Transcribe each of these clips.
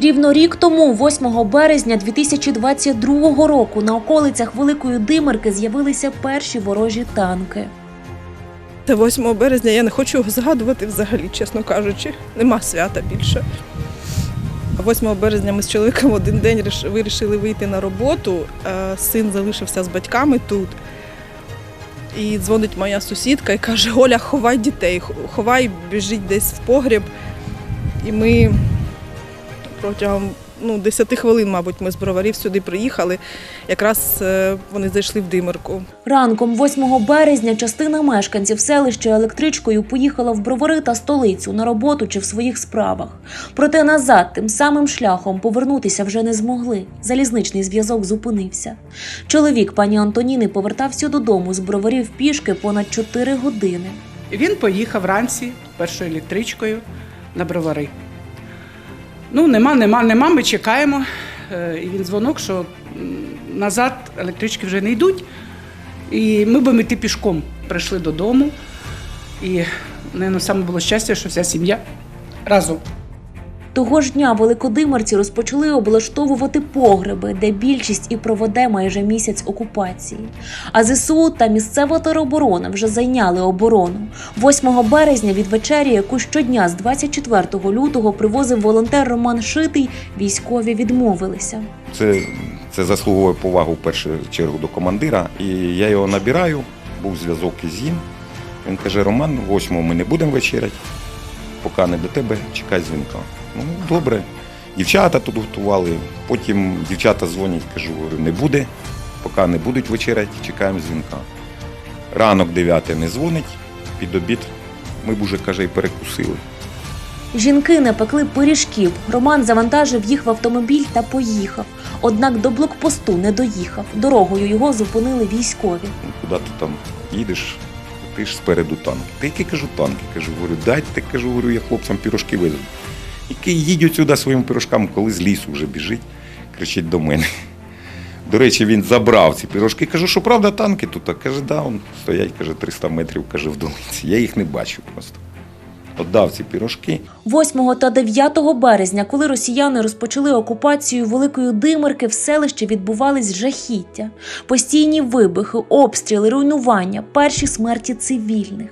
Рівно рік тому, 8 березня 2022 року, на околицях Великої Димирки з'явилися перші ворожі танки. Та 8 березня я не хочу його згадувати взагалі, чесно кажучи. Нема свята більше. А 8 березня ми з чоловіком один день вирішили вийти на роботу. Син залишився з батьками тут. І дзвонить моя сусідка і каже: Оля, ховай дітей, ховай, біжіть десь в погріб. І ми протягом ну, 10 хвилин, мабуть, ми з броварів сюди приїхали. Якраз е, вони зайшли в димирку. Ранком 8 березня частина мешканців селища електричкою поїхала в Бровари та столицю на роботу чи в своїх справах. Проте назад тим самим шляхом повернутися вже не змогли. Залізничний зв'язок зупинився. Чоловік пані Антоніни повертався додому з броварів пішки понад 4 години. Він поїхав вранці першою електричкою на бровари. Ну, нема, нема, нема, ми чекаємо. Е, І він дзвонок, що назад електрички вже не йдуть. І ми будемо йти пішком. Прийшли додому. І, мабуть, саме було щастя, що вся сім'я разом. Того ж дня великодимирці розпочали облаштовувати погреби, де більшість і проведе майже місяць окупації. А ЗСУ та місцева тероборона вже зайняли оборону. 8 березня від вечері, яку щодня з 24 лютого привозив волонтер Роман Шитий, військові відмовилися. Це, це заслуговує повагу в першу чергу до командира. І я його набираю, був зв'язок із ним. Він каже: Роман, восьмого ми не будемо вечеряти, поки не до тебе чекай дзвінка. Ну, добре. Дівчата тут готували, потім дівчата дзвонять, кажу, не буде, поки не будуть вечеряти, чекаємо дзвінка. Ранок 9 не дзвонить, під обід ми б уже, каже, і перекусили. Жінки напекли пиріжків. Роман завантажив їх в автомобіль та поїхав. Однак до блокпосту не доїхав. Дорогою його зупинили військові. Ну, куди ти там їдеш, ти ж спереду танки. Та які кажу танки? Кажу, говорю, дайте, кажу, говорю, я хлопцям пірожки везу. Який їдуть сюди своїм пірожкам, коли з лісу вже біжить, кричить до мене. До речі, він забрав ці пірожки. Кажу, що правда танки тут? Каже, да, он стоять, каже, 300 метрів, каже, в долиці. Я їх не бачу просто. Отдав ці пірожки. 8 та 9 березня, коли росіяни розпочали окупацію Великої Димирки, в селищі відбувались жахіття, постійні вибухи, обстріли, руйнування, перші смерті цивільних.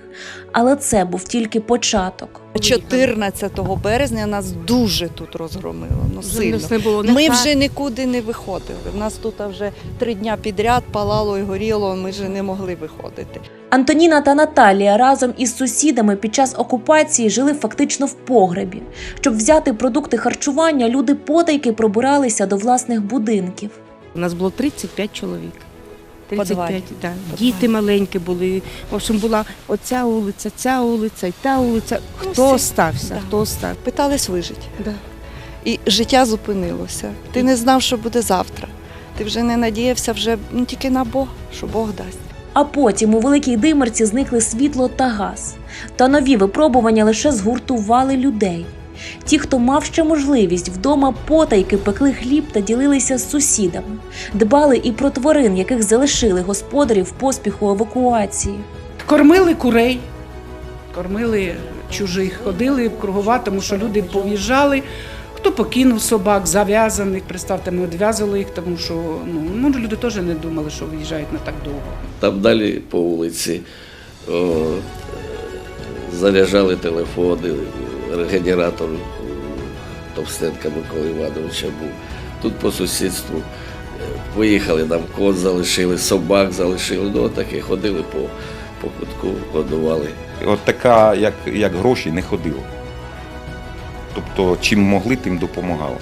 Але це був тільки початок. 14 березня нас дуже тут розгромило. Ну, сильно. не було не Ми так. вже нікуди не виходили. У нас тут вже три дня підряд палало і горіло, ми вже не могли виходити. Антоніна та Наталія разом із сусідами під час окупації жили фактично в погребі. Щоб взяти продукти харчування, люди потайки пробиралися до власних будинків. У нас було 35 чоловік. Подвалі. 35, да. Діти маленькі були. В общем, була оця вулиця, ця вулиця, і та вулиця. Ну, Хто всі. остався? Да. Хто остався? Питались вижити. Да. І життя зупинилося. Ти не знав, що буде завтра. Ти вже не надіявся вже ну, тільки на Бога, що Бог дасть. А потім у великій димерці зникли світло та газ. Та нові випробування лише згуртували людей. Ті, хто мав ще можливість вдома потайки пекли хліб та ділилися з сусідами, дбали і про тварин, яких залишили господарі в поспіху евакуації. Кормили курей, кормили чужих, ходили кругова, тому що люди пов'їжджали. Хто покинув собак, зав'язаних, представте, ми відв'язали їх, тому що ну, ну, люди теж не думали, що виїжджають на так довго. Там далі по вулиці о, заряджали телефони, генератор Товстенка Миколи Івановича був. Тут по сусідству е, поїхали, нам кот залишили, собак залишили. Ну, таке ходили по, по кутку, годували. От така, як, як гроші, не ходило. Тобто, чим могли, тим допомагали.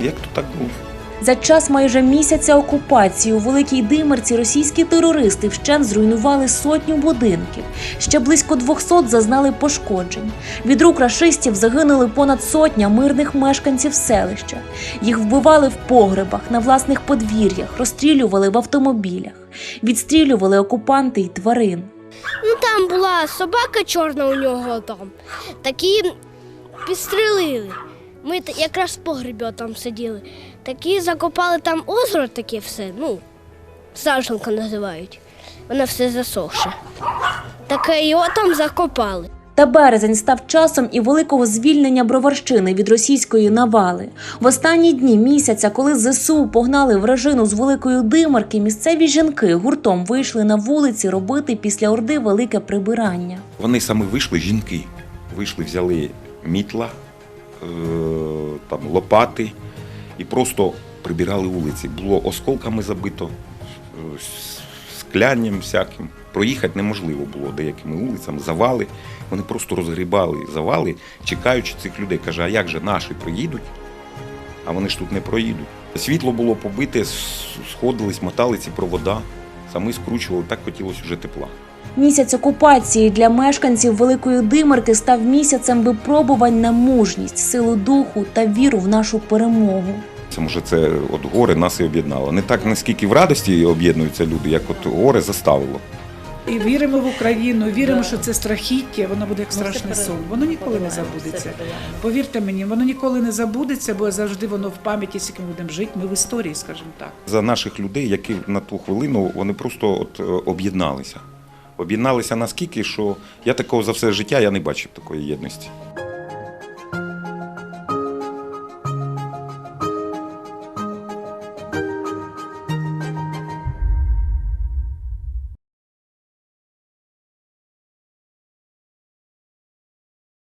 Як то так було? За час майже місяця окупації у Великій Димерці російські терористи вщент зруйнували сотню будинків. Ще близько 200 зазнали пошкоджень. Від рук рашистів загинули понад сотня мирних мешканців селища. Їх вбивали в погребах, на власних подвір'ях, розстрілювали в автомобілях, відстрілювали окупанти й тварин. Ну там була собака чорна у нього там. Такі підстрелили. Ми якраз в погребі там сиділи. Такі закопали там озеро таке все, ну, саженка називають. Воно все засохше. Таке його там закопали. Та березень став часом і великого звільнення Броварщини від російської навали. В останні дні місяця, коли ЗСУ погнали вражину з великої димарки, місцеві жінки гуртом вийшли на вулиці робити після орди велике прибирання. Вони саме вийшли, жінки. Вийшли, взяли мітла, там, лопати і просто прибирали вулиці. Було осколками забито, е, склянням всяким. Проїхати неможливо було деякими вулицями, завали. Вони просто розгрібали завали, чекаючи цих людей. Каже, а як же наші приїдуть, а вони ж тут не проїдуть. Світло було побите, сходились, мотали ці провода, самі скручували, так хотілося вже тепла. Місяць окупації для мешканців Великої Димерки став місяцем випробувань на мужність, силу духу та віру в нашу перемогу. Це може це от горе нас і об'єднало. Не так наскільки в радості об'єднуються люди, як от горе заставило. І віримо в Україну, віримо, що це страхіття, воно буде як страшний сон. Воно ніколи не забудеться. Повірте мені, воно ніколи не забудеться, бо завжди воно в пам'яті, скільки ми будемо жити. Ми в історії, скажімо так. За наших людей, які на ту хвилину вони просто от е, об'єдналися. Об'єдналися наскільки, що я такого за все життя я не бачив такої єдності.